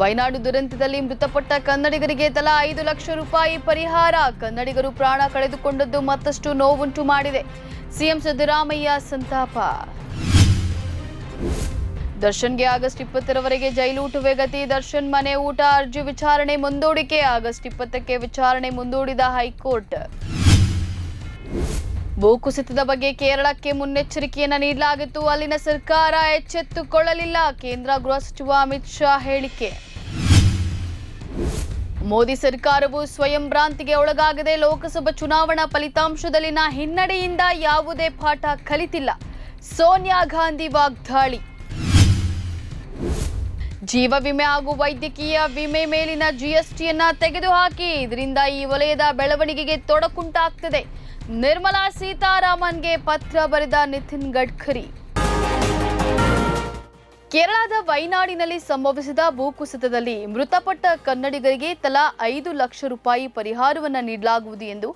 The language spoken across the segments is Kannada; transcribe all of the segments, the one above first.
ವಯನಾಡು ದುರಂತದಲ್ಲಿ ಮೃತಪಟ್ಟ ಕನ್ನಡಿಗರಿಗೆ ತಲಾ ಐದು ಲಕ್ಷ ರೂಪಾಯಿ ಪರಿಹಾರ. ಕನ್ನಡಿಗರು ಪ್ರಾಣ ಕಳೆದುಕೊಂಡದ್ದು ಮತ್ತಷ್ಟು ನೋವುಂಟು ಮಾಡಿದೆ. ಸಿಎಂ ಸಿದ್ದರಾಮಯ್ಯ ಸಂತಾಪ. ದರ್ಶನ್ಗೆ ಆಗಸ್ಟ್ ಇಪ್ಪತ್ತರವರೆಗೆ ಜೈಲೂಟವೇ ಗತಿ. ದರ್ಶನ್ ಮನೆ ಊಟ ಅರ್ಜಿ ವಿಚಾರಣೆ ಮುಂದೂಡಿಕೆ. ಆಗಸ್ಟ್ ಇಪ್ಪತ್ತಕ್ಕೆ ವಿಚಾರಣೆ ಮುಂದೂಡಿದ ಹೈಕೋರ್ಟ್. ಭೂಕುಸಿತದ ಬಗ್ಗೆ ಕೇರಳಕ್ಕೆ ಮುನ್ನೆಚ್ಚರಿಕೆಯನ್ನು ನೀಡಲಾಗಿತ್ತು. ಅಲ್ಲಿನ ಸರ್ಕಾರ ಎಚ್ಚೆತ್ತುಕೊಳ್ಳಲಿಲ್ಲ. ಕೇಂದ್ರ ಗೃಹ ಸಚಿವ ಅಮಿತ್ ಶಾ ಹೇಳಿಕೆ. ಮೋದಿ ಸರ್ಕಾರವು ಸ್ವಯಂ ಭ್ರಾಂತಿಗೆ ಒಳಗಾಗದೆ ಲೋಕಸಭಾ ಚುನಾವಣಾ ಫಲಿತಾಂಶದಲ್ಲಿನ ಹಿನ್ನಡೆಯಿಂದ ಯಾವುದೇ ಪಾಠ ಕಲಿತಿಲ್ಲ. ಸೋನಿಯಾ ಗಾಂಧಿ ವಾಗ್ದಾಳಿ. ಜೀವ ವಿಮೆ ಹಾಗೂ ವೈದ್ಯಕೀಯ ವಿಮೆ ಮೇಲಿನ ಜಿಎಸ್ಟಿಯನ್ನ ತೆಗೆದುಹಾಕಿ, ಇದರಿಂದ ಈ ವಲಯದ ಬೆಳವಣಿಗೆಗೆ ತೊಡಕುಂಟಾಗ್ತದೆ. ನಿರ್ಮಲಾ ಸೀತಾರಾಮನ್ಗೆ ಪತ್ರ ಬರೆದ ನಿತಿನ್ ಗಡ್ಕರಿ ಕೇರಳದ ವೈನಾಡಿನಲ್ಲಿ ಸಂಭವಿಸಿದ ಭೂಕುಸಿತದಲ್ಲಿ ಮೃತಪಟ್ಟ ಕನ್ನಡಿಗರಿಗೆ ತಲಾ ಐದು ಲಕ್ಷ ರೂಪಾಯಿ ಪರಿಹಾರವನ್ನು ನೀಡಲಾಗುವುದು ಎಂದು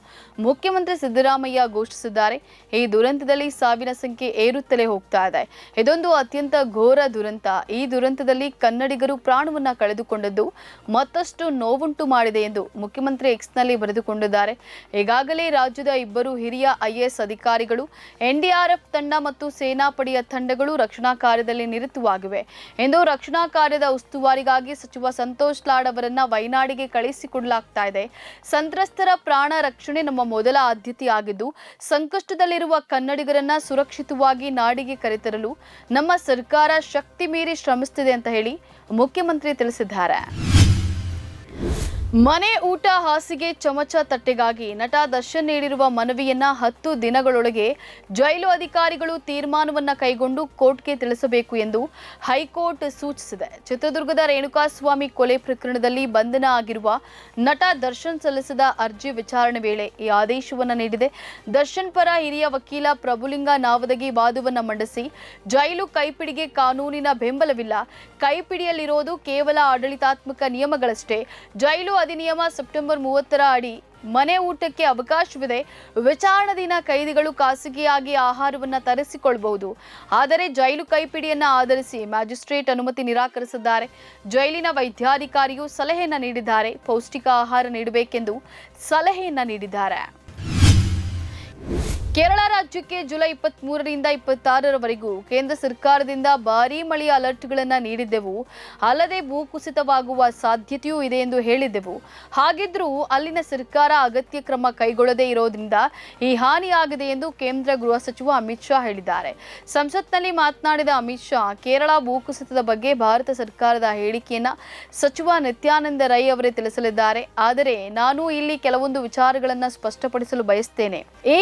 ಮುಖ್ಯಮಂತ್ರಿ ಸಿದ್ದರಾಮಯ್ಯ ಘೋಷಿಸಿದ್ದಾರೆ. ಈ ದುರಂತದಲ್ಲಿ ಸಾವಿನ ಸಂಖ್ಯೆ ಏರುತ್ತಲೇ ಹೋಗ್ತಾ ಇದೆ. ಇದೊಂದು ಅತ್ಯಂತ ಘೋರ ದುರಂತ. ಈ ದುರಂತದಲ್ಲಿ ಕನ್ನಡಿಗರು ಪ್ರಾಣವನ್ನು ಕಳೆದುಕೊಂಡದ್ದು ಮತ್ತಷ್ಟು ನೋವುಂಟು ಮಾಡಿದೆ ಎಂದು ಮುಖ್ಯಮಂತ್ರಿ ಎಕ್ಸ್ನಲ್ಲಿ ಬರೆದುಕೊಂಡಿದ್ದಾರೆ. ಈಗಾಗಲೇ ರಾಜ್ಯದ ಇಬ್ಬರು ಹಿರಿಯ ಐಎಎಸ್ ಅಧಿಕಾರಿಗಳು, ಎನ್ಡಿಆರ್ಎಫ್ ತಂಡ ಮತ್ತು ಸೇನಾಪಡೆಯ ತಂಡಗಳು ರಕ್ಷಣಾ ಕಾರ್ಯದಲ್ಲಿ ನಿರತವಾಗಿವೆ. ಎಂದು ರಕ್ಷಣಾ ಕಾರ್ಯದ ಉಸ್ತುವಾರಿಗಾಗಿ ಸಚಿವ ಸಂತೋಷ್ ಲಾಡ್ ಅವರನ್ನ ವೈನಾಡಿಗೆ ಕಳಿಸಿಕೊಡಲಾಗ್ತಾ ಇದೆ. ಸಂತ್ರಸ್ತರ ಪ್ರಾಣ ರಕ್ಷಣೆ ನಮ್ಮ ಮೊದಲ ಆದ್ಯತೆಯಾಗಿದ್ದು, ಸಂಕಷ್ಟದಲ್ಲಿರುವ ಕನ್ನಡಿಗರನ್ನ ಸುರಕ್ಷಿತವಾಗಿ ನಾಡಿಗೆ ಕರೆತರಲು ನಮ್ಮ ಸರ್ಕಾರ ಶಕ್ತಿ ಮೀರಿ ಶ್ರಮಿಸುತ್ತಿದೆ ಅಂತ ಹೇಳಿ ಮುಖ್ಯಮಂತ್ರಿ ತಿಳಿಸಿದ್ದಾರೆ. ಮನೆ ಊಟ ಹಾಸಿಗೆ ಚಮಚ ತಟ್ಟೆಗಾಗಿ ನಟ ದರ್ಶನ್ ನೀಡಿರುವ ಮನವಿಯನ್ನ ಹತ್ತು ದಿನಗಳೊಳಗೆ ಜೈಲು ಅಧಿಕಾರಿಗಳು ತೀರ್ಮಾನವನ್ನ ಕೈಗೊಂಡು ಕೋರ್ಟ್ಗೆ ತಿಳಿಸಬೇಕು ಎಂದು ಹೈಕೋರ್ಟ್ ಸೂಚಿಸಿದೆ. ಚಿತ್ರದುರ್ಗದ ರೇಣುಕಾಸ್ವಾಮಿ ಕೊಲೆ ಪ್ರಕರಣದಲ್ಲಿ ಬಂಧನ ಆಗಿರುವ ನಟ ದರ್ಶನ್ ಸಲ್ಲಿಸಿದ ಅರ್ಜಿ ವಿಚಾರಣೆ ವೇಳೆ ಈ ಆದೇಶವನ್ನು ನೀಡಿದೆ. ದರ್ಶನ್ ಪರ ಹಿರಿಯ ವಕೀಲ ಪ್ರಭುಲಿಂಗ ನಾವದಗಿ ವಾದವನ್ನು ಮಂಡಿಸಿ ಜೈಲು ಕೈಪಿಡಿಗೆ ಕಾನೂನಿನ ಬೆಂಬಲವಿಲ್ಲ. ಕೈಪಿಡಿಯಲ್ಲಿರೋದು ಕೇವಲ ಆಡಳಿತಾತ್ಮಕ ನಿಯಮಗಳಷ್ಟೇ. ಜೈಲು ಅಧಿನಿಯಮ ಸೆಪ್ಟೆಂಬರ್ ಮೂವತ್ತರ ಅಡಿ ಮನೆ ಊಟಕ್ಕೆ ಅವಕಾಶವಿದೆ ವಿಚಾರಣಾಧೀನ ಕೈದಿಗಳು ಖಾಸಗಿಯಾಗಿ ಆಹಾರವನ್ನ ತರಿಸಿಕೊಳ್ಳಬಹುದು ಆದರೆ ಜೈಲು ಕೈಪಿಡಿಯನ್ನ ಆಧರಿಸಿ ಮ್ಯಾಜಿಸ್ಟ್ರೇಟ್ ಅನುಮತಿ ನಿರಾಕರಿಸಿದ್ದಾರೆ. ಜೈಲಿನ ವೈದ್ಯಾಧಿಕಾರಿಯು ಸಲಹೆಯನ್ನ ನೀಡಿದ್ದಾರೆ. ಪೌಷ್ಟಿಕ ಆಹಾರ ನೀಡಬೇಕೆಂದು ಸಲಹೆಯನ್ನ ನೀಡಿದ್ದಾರೆ. ಕೇರಳ ರಾಜ್ಯಕ್ಕೆ ಜುಲೈ ಇಪ್ಪತ್ತ್ ಮೂರರಿಂದ ಇಪ್ಪತ್ತಾರರವರೆಗೂ ಕೇಂದ್ರ ಸರ್ಕಾರದಿಂದ ಭಾರೀ ಮಳೆಯ ಅಲರ್ಟ್ಗಳನ್ನು ನೀಡಿದ್ದೆವು. ಅಲ್ಲದೆ ಭೂಕುಸಿತವಾಗುವ ಸಾಧ್ಯತೆಯೂ ಇದೆ ಎಂದು ಹೇಳಿದ್ದೆವು. ಹಾಗಿದ್ರೂ ಅಲ್ಲಿನ ಸರ್ಕಾರ ಅಗತ್ಯ ಕ್ರಮ ಕೈಗೊಳ್ಳದೇ ಇರೋದ್ರಿಂದ ಈ ಹಾನಿಯಾಗಿದೆ ಎಂದು ಕೇಂದ್ರ ಗೃಹ ಸಚಿವ ಅಮಿತ್ ಶಾ ಹೇಳಿದ್ದಾರೆ. ಸಂಸತ್ನಲ್ಲಿ ಮಾತನಾಡಿದ ಅಮಿತ್ ಶಾ, ಕೇರಳ ಭೂಕುಸಿತದ ಬಗ್ಗೆ ಭಾರತ ಸರ್ಕಾರದ ಹೇಳಿಕೆಯನ್ನು ಸಚಿವ ನಿತ್ಯಾನಂದ ರೈ ಅವರೇ ತಿಳಿಸಲಿದ್ದಾರೆ. ಆದರೆ ನಾನು ಇಲ್ಲಿ ಕೆಲವೊಂದು ವಿಚಾರಗಳನ್ನು ಸ್ಪಷ್ಟಪಡಿಸಲು ಬಯಸ್ತೇನೆ. ಈ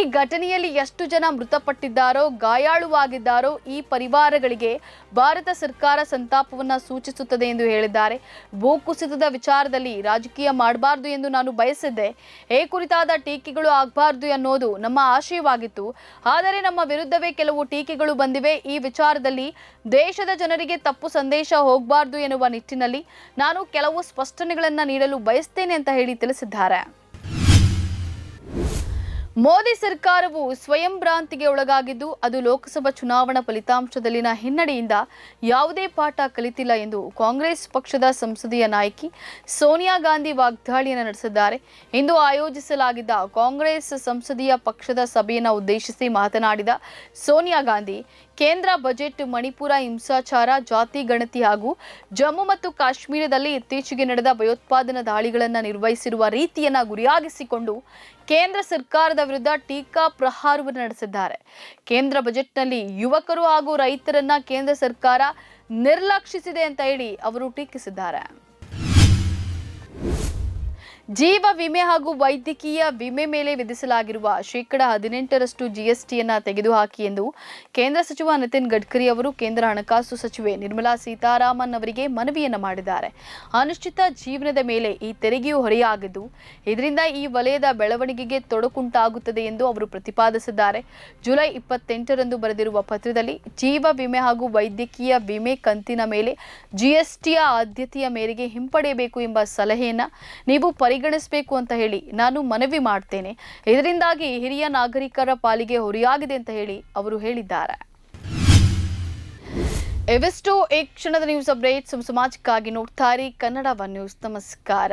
ಘಟನೆಯಲ್ಲಿ ಎಷ್ಟು ಜನ ಮೃತಪಟ್ಟಿದ್ದಾರೋ, ಗಾಯಾಳುವಾಗಿದ್ದಾರೋ ಈ ಪರಿವಾರಗಳಿಗೆ ಭಾರತ ಸರ್ಕಾರ ಸಂತಾಪವನ್ನು ಸೂಚಿಸುತ್ತದೆ ಎಂದು ಹೇಳಿದ್ದಾರೆ. ಭೂಕುಸಿತದ ವಿಚಾರದಲ್ಲಿ ರಾಜಕೀಯ ಮಾಡಬಾರ್ದು ಎಂದು ನಾನು ಬಯಸಿದ್ದೆ. ಈ ಕುರಿತಾದ ಟೀಕೆಗಳು ಆಗಬಾರ್ದು ಅನ್ನೋದು ನಮ್ಮ ಆಶಯವಾಗಿತ್ತು. ಆದರೆ ನಮ್ಮ ವಿರುದ್ಧವೇ ಕೆಲವು ಟೀಕೆಗಳು ಬಂದಿವೆ. ಈ ವಿಚಾರದಲ್ಲಿ ದೇಶದ ಜನರಿಗೆ ತಪ್ಪು ಸಂದೇಶ ಹೋಗಬಾರ್ದು ಎನ್ನುವ ನಿಟ್ಟಿನಲ್ಲಿ ನಾನು ಕೆಲವು ಸ್ಪಷ್ಟನೆಗಳನ್ನು ನೀಡಲು ಬಯಸ್ತೇನೆ ಅಂತ ಹೇಳಿ ತಿಳಿಸಿದ್ದಾರೆ. ಮೋದಿ ಸರ್ಕಾರವು ಸ್ವಯಂ ಭ್ರಾಂತಿಗೆ ಒಳಗಾಗಿದ್ದು ಅದು ಲೋಕಸಭಾ ಚುನಾವಣಾ ಫಲಿತಾಂಶದಲ್ಲಿನ ಹಿನ್ನಡೆಯಿಂದ ಯಾವುದೇ ಪಾಠ ಕಲಿತಿಲ್ಲ ಎಂದು ಕಾಂಗ್ರೆಸ್ ಪಕ್ಷದ ಸಂಸದೀಯ ನಾಯಕಿ ಸೋನಿಯಾ ಗಾಂಧಿ ವಾಗ್ದಾಳಿಯನ್ನು ನಡೆಸಿದ್ದಾರೆ. ಇಂದು ಆಯೋಜಿಸಲಾಗಿದ್ದ ಕಾಂಗ್ರೆಸ್ ಸಂಸದೀಯ ಪಕ್ಷದ ಸಭೆಯನ್ನು ಉದ್ದೇಶಿಸಿ ಮಾತನಾಡಿದ ಸೋನಿಯಾ ಗಾಂಧಿ ಕೇಂದ್ರ ಬಜೆಟ್ ಮಣಿಪುರ ಹಿಂಸಾಚಾರ, ಜಾತಿ ಗಣತಿ ಹಾಗೂ ಜಮ್ಮು ಮತ್ತು ಕಾಶ್ಮೀರದಲ್ಲಿ ಇತ್ತೀಚೆಗೆ ನಡೆದ ಭಯೋತ್ಪಾದನಾ ದಾಳಿಗಳನ್ನು ನಿರ್ವಹಿಸಿರುವ ರೀತಿಯನ್ನು ಗುರಿಯಾಗಿಸಿಕೊಂಡು ಕೇಂದ್ರ ಸರ್ಕಾರದ ವಿರುದ್ಧ ಟೀಕಾ ಪ್ರಹಾರವನ್ನು ನಡೆಸಿದ್ದಾರೆ. ಕೇಂದ್ರ ಬಜೆಟ್ನಲ್ಲಿ ಯುವಕರು ಹಾಗೂ ರೈತರನ್ನ ಕೇಂದ್ರ ಸರ್ಕಾರ ನಿರ್ಲಕ್ಷಿಸಿದೆ ಅಂತ ಹೇಳಿ ಅವರು ಟೀಕಿಸಿದ್ದಾರೆ. ಜೀವ ವಿಮೆ ಹಾಗೂ ವೈದ್ಯಕೀಯ ವಿಮೆ ಮೇಲೆ ವಿಧಿಸಲಾಗಿರುವ ಶೇಕಡ ಹದಿನೆಂಟರಷ್ಟು ಜಿಎಸ್ಟಿಯನ್ನು ತೆಗೆದುಹಾಕಿ ಎಂದು ಕೇಂದ್ರ ಸಚಿವ ನಿತಿನ್ ಗಡ್ಕರಿ ಅವರು ಕೇಂದ್ರ ಹಣಕಾಸು ಸಚಿವೆ ನಿರ್ಮಲಾ ಸೀತಾರಾಮನ್ ಅವರಿಗೆ ಮನವಿಯನ್ನ ಮಾಡಿದ್ದಾರೆ. ಅನಿಶ್ಚಿತ ಜೀವನದ ಮೇಲೆ ಈ ತೆರಿಗೆಯು ಹೊರೆಯಾಗಿದ್ದು, ಇದರಿಂದ ಈ ವಲಯದ ಬೆಳವಣಿಗೆಗೆ ತೊಡಕುಂಟಾಗುತ್ತದೆ ಎಂದು ಅವರು ಪ್ರತಿಪಾದಿಸಿದ್ದಾರೆ. ಜುಲೈ ಇಪ್ಪತ್ತೆಂಟರಂದು ಬರೆದಿರುವ ಪತ್ರದಲ್ಲಿ ಜೀವ ವಿಮೆ ಹಾಗೂ ವೈದ್ಯಕೀಯ ವಿಮೆ ಕಂತಿನ ಮೇಲೆ ಜಿಎಸ್ಟಿಯ ಆದ್ಯತೆಯ ಮೇರೆಗೆ ಹಿಂಪಡೆಯಬೇಕು ಎಂಬ ಸಲಹೆಯನ್ನ ನೀವು ಪರಿಗಣಿಸಬೇಕು ಅಂತ ಹೇಳಿ ನಾನು ಮನವಿ ಮಾಡ್ತೇನೆ. ಇದರಿಂದಾಗಿ ಹಿರಿಯ ನಾಗರಿಕರ ಪಾಲಿಗೆ ಹೊರೆಯಾಗಿದೆ ಅಂತ ಹೇಳಿ ಅವರು ಹೇಳಿದ್ದಾರೆ. ಎವೆಸ್ಟೋ ಈ ಕ್ಷಣದ ನ್ಯೂಸ್ ಅಪ್ಡೇಟ್ ಸಮಾಜಕ್ಕಾಗಿ ನೋಡ್ತಾರೆ ಕನ್ನಡ ನ್ಯೂಸ್. ನಮಸ್ಕಾರ.